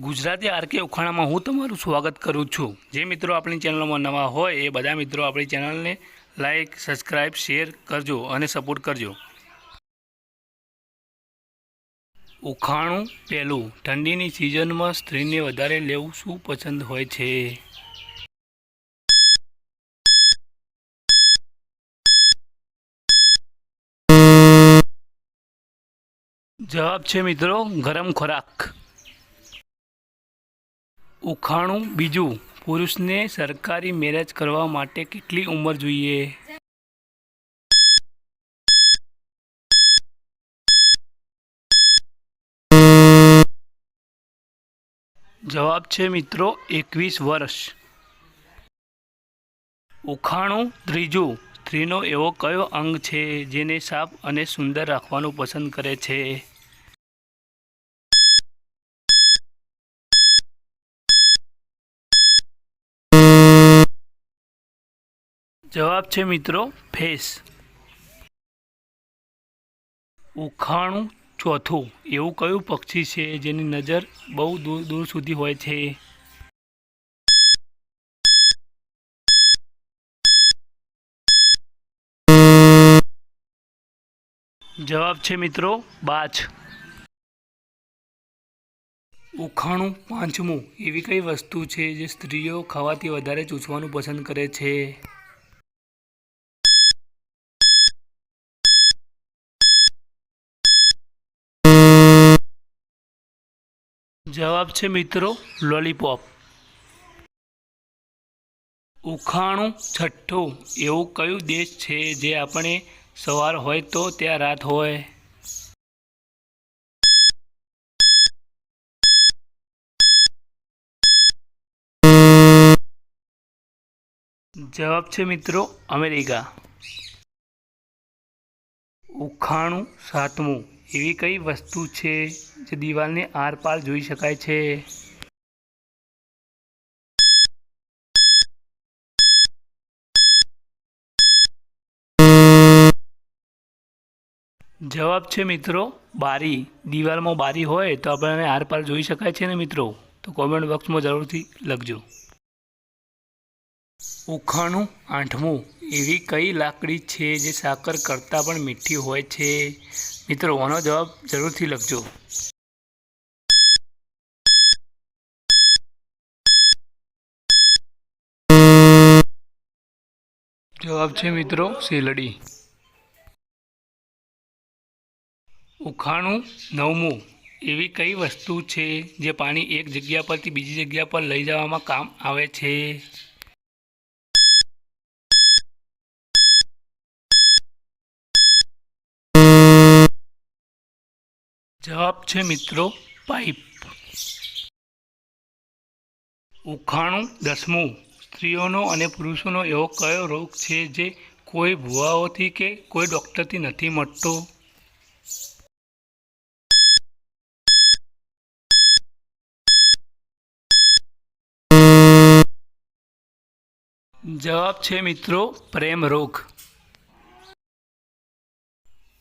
Gujarati RK ઉખાણામાં હું તમારું સ્વાગત કરું છું. જે મિત્રો આપણી ચેનલમાં નવા હોય, એ બધા મિત્રો આપણી ચેનલને લાઈક સબસ્ક્રાઈબ શેર કરજો અને સપોર્ટ કરજો. ઉખાણું પહેલું. ઠંડીની સિઝનમાં સ્ત્રીને વધારે લેવું શું પસંદ હોય છે? જવાબ છે મિત્રો, ગરમ ખોરાક. ઉખાણું બીજું, પુરુષને સરકારી મેરેજ કરવા માટે કેટલી ઉંમર જોઈએ? જવાબ છે મિત્રો એકવીસ વર્ષ. ઉખાણું ત્રીજું, સ્ત્રીનો એવો કયો અંગ છે જેને સાફ અને સુંદર રાખવાનું પસંદ કરે છે? જવાબ છે મિત્રો ફેસ ઉખાણું ચોથું. એવું કયું પક્ષી છે જેની નજર બહુ દૂર દૂર સુધી હોય છે? જવાબ છે મિત્રો બાજ ઉખાણું પાંચમું. એવી કઈ વસ્તુ છે જે સ્ત્રીઓ ખાવાથી વધારે ચૂસવાનું પસંદ કરે છે? જવાબ છે મિત્રો લોલીપોપ. ઉખાણું છઠ્ઠું, એવું કયું દેશ છે જે આપણે સવાર હોય તો ત્યાં રાત હોય? જવાબ છે મિત્રો અમેરિકા. ઉખાણું સાતમું, એવી કઈ વસ્તુ છે? જે દિવાલને આરપાર જોઈ શકાય છે. જવાબ છે મિત્રો, બારી. દિવાલમાં બારી હોય તો આપણને આરપાર જોઈ શકાય છે ને મિત્રો? તો કોમેન્ટ બોક્સમાં જરૂરથી લખજો. ઉખાણું આઠમું. એવી કઈ લાકડી છે જે સાકર કરતાં પણ મીઠી હોય છે? મિત્રો, આનો જવાબ જરૂરથી લખજો. જવાબ છે મિત્રો શેલડી. ઉખાણું નવમું. એવી કઈ વસ્તુ છે જે પાણી એક જગ્યા પરથી બીજી જગ્યા પર લઈ જવામાં કામ આવે છે? જવાબ છે મિત્રો પાઇપ. ઉખાણું દસમું. સ્ત્રીઓનો અને પુરુષોનો એવો કયો રોગ છે જે કોઈ ભુવાઓથી કે કોઈ ડૉક્ટરથી નથી મળતો? જવાબ છે મિત્રો, પ્રેમ રોગ.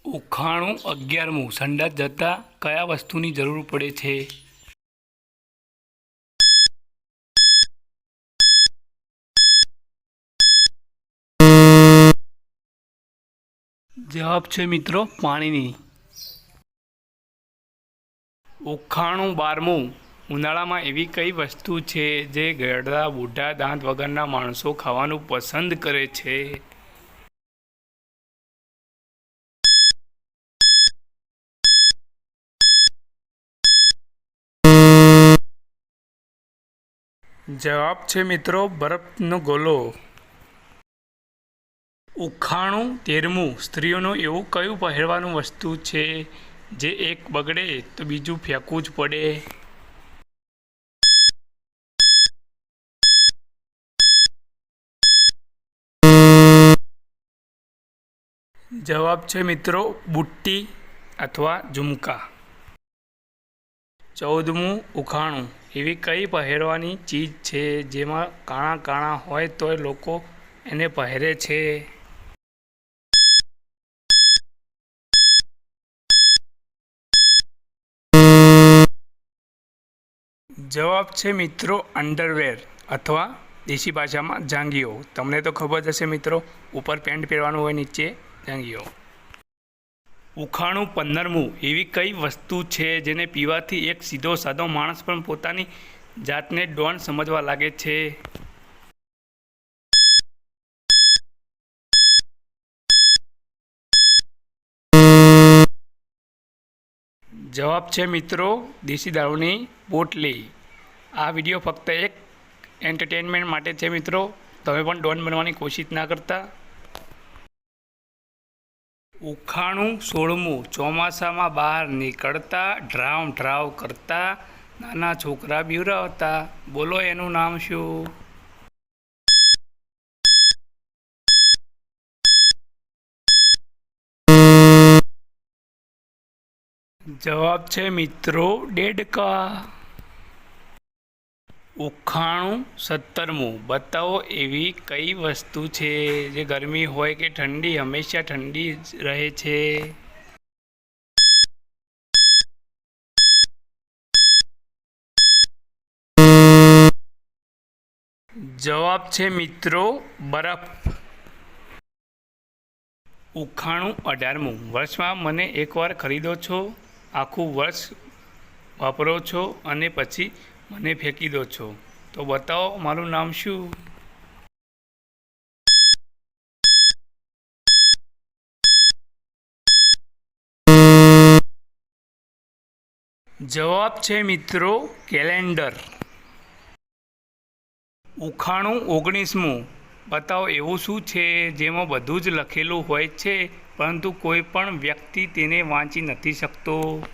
ઉખાણું અગિયારમું, સંડાસ જતાં કયા વસ્તુની જરૂર પડે છે? જવાબ છે મિત્રો પાણીની. ઉખાણું બારમું. ઉનાળામાં એવી કઈ વસ્તુ છે જે ગરડા બુઢા, દાંત વગરના માણસો ખાવાનું પસંદ કરે છે? જવાબ છે મિત્રો બરફનો ગોલો. ઉખાણું, તેરમું. સ્ત્રીઓનું એવું કયું પહેરવાનું વસ્તુ છે જે એક બગડે તો બીજું ફેંકવું જ પડે? જવાબ છે મિત્રો, બુટ્ટી અથવા ઝુમકા. ચૌદમું, ઉખાણું. એવી કઈ પહેરવાની ચીજ છે જેમાં કાણા કાણા હોય તોય લોકો એને પહેરે છે? જવાબ છે મિત્રો અંડરવેર અથવા દેશી ભાષામાં જાંગીઓ તમને તો ખબર હશે મિત્રો, ઉપર પેન્ટ પહેરવાનું હોય, નીચે જાંગીઓ ઉખાણું પંદરમું એવી કઈ વસ્તુ છે જેને પીવાથી એક સીધો સાધો માણસ પણ પોતાની જાતને ડોન સમજવા લાગે છે? જવાબ છે મિત્રો દેશી દારૂની બોટલી. આ વીડિયો ફક્ત એક એન્ટરટેનમેન્ટ માટે છે મિત્રો. તમે પણ ડોન બનવાની કોશિશ ના કરતા. ઉખાણું સોળમું ચોમાસામાં બહાર નીકળતા ડ્રાવ ડ્રાવ કરતા, નાના છોકરા બીવરાવતા. બોલો, એનું નામ શું? જવાબ છે મિત્રો ડેડકા. ઉખાણું સત્તરમું. બતાવો એવી કઈ વસ્તુ છે જે ગરમી હોય કે ઠંડી? હંમેશા ઠંડી જ રહે છે. જવાબ છે મિત્રો બરફ. ઉખાણું અઢારમું. વર્ષમાં મને એકવાર ખરીદો છો? આખું વર્ષ વાપરો છો અને પછી મને ફેંકી દો છો. તો બતાવો, મારું નામ શું? જવાબ છે મિત્રો, કેલેન્ડર. ઉખાણું ઓગણીસમું. બતાવો, એવું શું છે? જેમાં બધું જ લખેલું હોય છે. પરંતુ કોઈ પણ વ્યક્તિ તેને વાંચી નથી શકતો.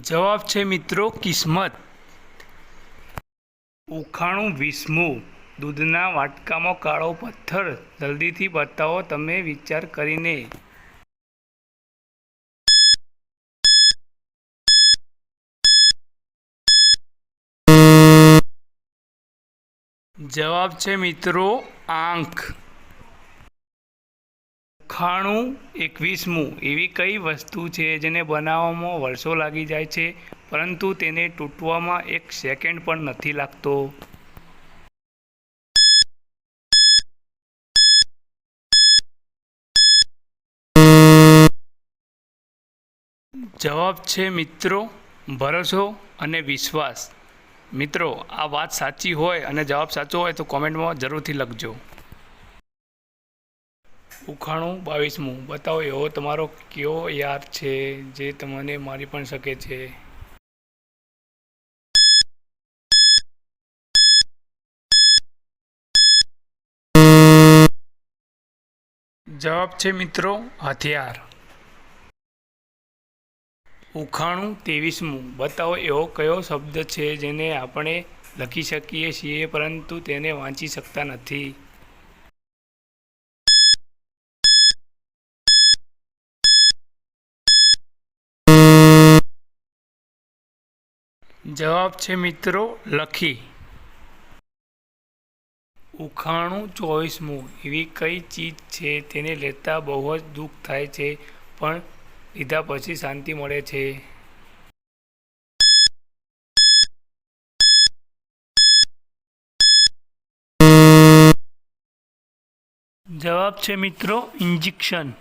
જવાબ છે મિત્રો કિસ્મત. ઉખાણું વીસમું. દૂધના વાટકામાં કાળો પથ્થર. જલ્દીથી બતાવો તમે વિચાર કરીને. જવાબ છે મિત્રો આંખ. ખાણું એકવીસમું એવી કઈ વસ્તુ છે જેને બનાવવામાં વર્ષો લાગી જાય છે, પરંતુ તેને તૂટવામાં એક સેકન્ડ પણ નથી લાગતો? જવાબ છે મિત્રો ભરોસો અને વિશ્વાસ. મિત્રો, આ વાત સાચી હોય અને જવાબ સાચો હોય તો કોમેન્ટમાં જરૂરથી લખજો. ઉખાણું બાવીસમું. બતાવો એવો તમારો કયો યાર છે જે તમને મારી પણ શકે છે? જવાબ છે મિત્રો, હથિયાર. ઉખાણું ત્રેવીસમું. બતાવો, એવો કયો શબ્દ છે જેને આપણે લખી શકીએ છીએ પરંતુ તેને વાંચી શકતા નથી? જવાબ છે મિત્રો, લખી. ઉખાણું ચોવીસમું. એવી કઈ ચીજ છે તેને લેતા બહુ જ દુઃખ થાય છે, પણ લીધા પછી શાંતિ મળે છે. જવાબ છે મિત્રો ઇન્જેક્શન.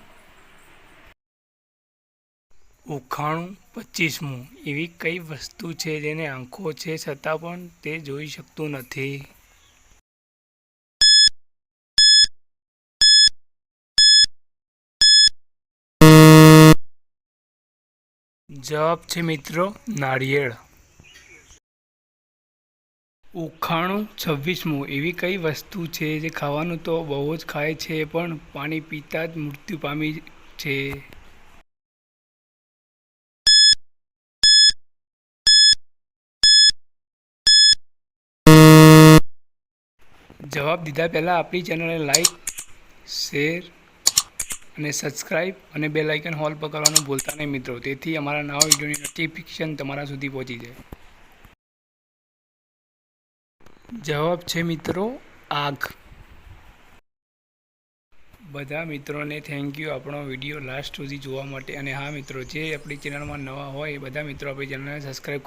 ઉખાણું પચીસમું એવી કઈ વસ્તુ છે જેને આંખો છે છતાં પણ તે જોઈ શકતું નથી? જવાબ છે મિત્રો નાળિયેર. ઉખાણું છવ્વીસમું, એવી કઈ વસ્તુ છે જે ખાવાનું તો બહુ જ ખાય છે, પણ પાણી પીતા જ મૃત્યુ પામી છે? જવાબ દીધા પહેલાં આપણી ચેનલને લાઈક શેર અને સબસ્ક્રાઈબ અને બે લાઇકન હોલ પર કરવાનું ભૂલતા નહીં મિત્રો. તેથી અમારા નવા વિડીયોની નોટિફિકેશન તમારા સુધી પહોંચી જાય. જવાબ છે મિત્રો આગ. બધા મિત્રોને થેન્ક યુ આપણો વીડિયો લાસ્ટ સુધી જોવા માટે. અને હા મિત્રો, જે આપણી ચેનલમાં નવા હોય એ બધા મિત્રો આપણી ચેનલને સબસ્ક્રાઈબ